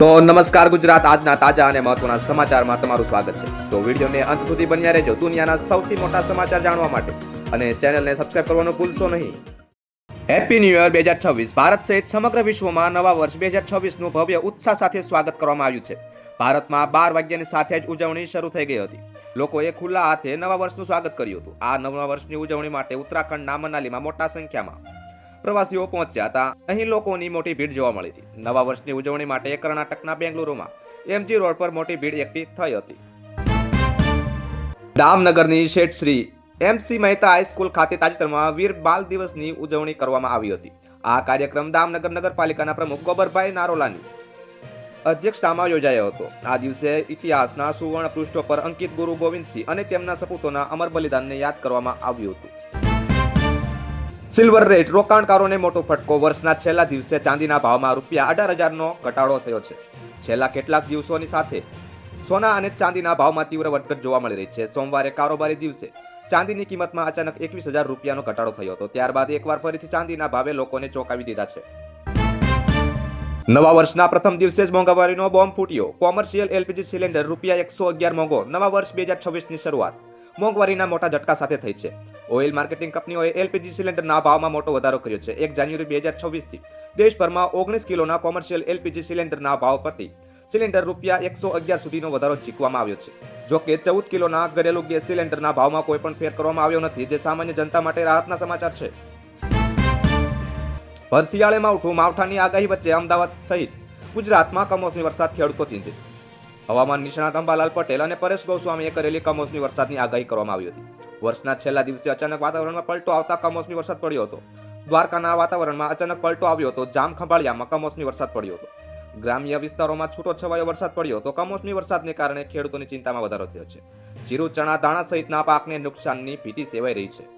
તો નમસ્કાર ગુજરાત, આજના તાજા અને મહત્વના સમાચારમાં તમારું સ્વાગત છે. તો વિડીયોને અંત સુધી બન્યા રહેજો દુનિયાના સૌથી મોટા સમાચાર જાણવા માટે અને ચેનલને સબસ્ક્રાઇબ કરવાનું ભૂલશો નહીં. હેપી ન્યૂ યર બે હજાર છવ્વીસ. ભારત સહિત સમગ્ર વિશ્વમાં નવા વર્ષ બે હજાર છવ્વીસનું ભવ્ય ઉત્સાહ સાથે સ્વાગત કરવામાં આવ્યું છે. ભારતમાં બાર વાગ્યાની સાથે જ ઉજવણી શરૂ થઈ ગઈ હતી. લોકોએ ખુલ્લા હાથે નવા વર્ષનું સ્વાગત કર્યું હતું. આ નવા વર્ષની ઉજવણી માટે ઉત્તરાખંડના મનાલીમાં મોટા સંખ્યામાં પ્રવાસીઓ પહોંચ્યા હતા. અહીં લોકોની મોટી ભીડ જોવા મળી હતી. નવા વર્ષની ઉજવણી માટે કર્ણાટકના બેંગલુરુમાં એમજી રોડ પર મોટી ભીડ એકઠી થઈ હતી. દામનગરની શેઠ શ્રી એમસી મહેતા હાઈસ્કૂલ ખાતે તાજેતરમાં વીર બાલ દિવસની ઉજવણી કરવામાં આવી હતી. આ કાર્યક્રમ દામનગર નગરપાલિકાના પ્રમુખ ગોબરભાઈ નારોલાની અધ્યક્ષતામાં યોજાયો હતો. આ દિવસે ઇતિહાસના સુવર્ણ પૃષ્ઠો પર અંકિત ગુરુ ગોવિંદસિંહ અને તેમના સપૂતોના અમર બલિદાનને યાદ કરવામાં આવ્યું હતું. સિલ્વર રેટ રોકાણકારોને મોટો ફટકો. વર્ષના છેલ્લા દિવસે ચાંદીના ભાવમાં રૂપિયા અઢાર હજારનો ઘટાડો થયો છે. છેલ્લા કેટલાક દિવસોની સાથે સોના અને ચાંદીના ભાવમાં તીવ્ર વધઘટ જોવા મળી રહી છે. સોમવારે કારોબારી દિવસે ચાંદીની કિંમતમાં અચાનક એકવીસ હજાર રૂપિયાનો ઘટાડો થયો હતો. ત્યારબાદ એકવાર ફરીથી ચાંદીના ભાવે લોકોને ચોંકાવી દીધા છે. નવા વર્ષના પ્રથમ દિવસે જ મોંઘવારીનો બોમ્બ ફૂટ્યો. કોમર્શિયલ એલપીજી સિલિન્ડર રૂપિયા એકસો અગિયાર મોંઘો. નવા વર્ષ બે હજાર છવ્વીસની શરૂઆત મોંઘવારીના મોટા ઝટકા સાથે થઈ છે. ઓઇલ માર્કેટિંગ કંપનીઓએ એલપીજી સિલિન્ડરના ભાવમાં મોટો વધારો કર્યો છે. એક જાન્યુઆરી બે હજાર છવ્વીસથી દેશભરમાં ઓગણીસ કિલોના કોમર્શિયલ એલપીજી સિલિન્ડરના ભાવ પ્રતિ સિલિન્ડર રૂપિયા એકસો અગિયાર સુધીનો વધારો ચીકવામાં આવ્યો છે. જો કે ચૌદ કિલોના ઘરેલું ગેસ સિલિન્ડરના ભાવમાં કોઈ પણ ફેર કરવામાં આવ્યો નથી, જે સામાન્ય જનતા માટે રાહતના સમાચાર છે. ભર શિયાળેમાં ઉઠું માવઠાની આગાહી વચ્ચે અમદાવાદ સહિત ગુજરાતમાં કમોસમી વરસાદ ખેડૂતો ચિંતિત. હવામાન નિષ્ણાત અંબાલાલ પટેલ અને પરેશ ગોસ્વામીએ કરેલી કમોસમી વરસાદની આગાહી કરવામાં આવી હતી. વર્ષના છેલ્લા દિવસે અચાનક વાતાવરણમાં પલટો આવતા કમોસમી વરસાદ પડ્યો હતો. દ્વારકાના વાતાવરણમાં અચાનક પલટો આવ્યો હતો. જામ ખંભાળિયામાં કમોસમી વરસાદ પડ્યો હતો. ગ્રામ્ય વિસ્તારોમાં છૂટો છવાયો વરસાદ પડ્યો હતો. કમોસમી વરસાદને કારણે ખેડૂતોની ચિંતામાં વધારો થયો છે. જીરું, ચણા દાણા સહિતના પાકને નુકસાનની ભીતિ સેવાઈ રહી છે.